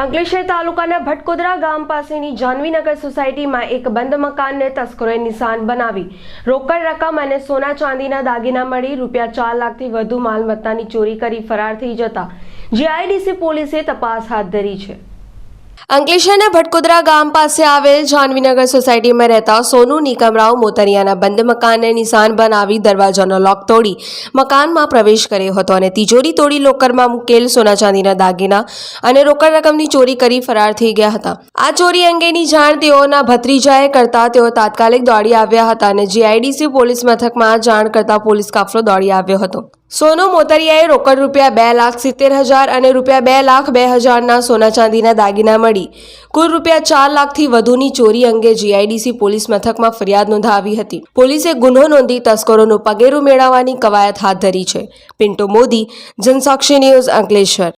અંકલેશ્વર તાલુકાના ભટકોદરા ગામ પાસેની જાનવીનગર સોસાયટીમાં એક બંધ મકાનને તસ્કરોએ નિશાન બનાવી રોકડ રકમ અને સોના ચાંદીના દાગીના મળી રૂપિયા ચાર લાખથી વધુ માલમત્તાની ચોરી કરી ફરાર થઈ જતા જીઆઈડીસી પોલીસે તપાસ હાથ ધરી છે. અંકલેશ્વરના ભટકોદરા ગામ પાસે આવેલ જાનવીનગર સોસાયટીમાં રહેતા સોનુ નિકમરાવ મોતરિયાના બંધ મકાનને નિશાન બનાવી દરવાજાનો લોક તોડી મકાનમાં પ્રવેશ કર્યો હતો અને તિજોરી તોડી લોકરમાં મૂકેલ સોના ચાંદીના દાગીના અને રોકડ રકમની ચોરી કરી ફરાર થઈ ગયા હતા. આ ચોરી અંગેની જાણ તેઓના ભત્રીજાએ કરતા તેઓ તાત્કાલિક દોડી આવ્યા હતા અને જીઆઈડીસી પોલીસ મથકમાં જાણ કરતા પોલીસ કાફલો દોડી આવ્યો હતો. સોનુ મોતરિયાએ રોકડ રૂપિયા બે લાખ સિત્તેર હજાર અને રૂપિયા બે લાખ બે હજારના સોના ચાંદીના દાગીના મળી. કુલ રૂપિયા ચાર લાખથી વધુની ચોરી અંગે જીઆઈડીસી પોલીસ મથકમાં ફરિયાદ નોંધાવી હતી. પોલીસે ગુનો નોંધી તસ્કરોનું પગેરું મેળવવાની કવાયત હાથ ધરી છે. પિન્ટો મોદી, જનસાક્ષી ન્યૂઝ અંકલેશ્વર.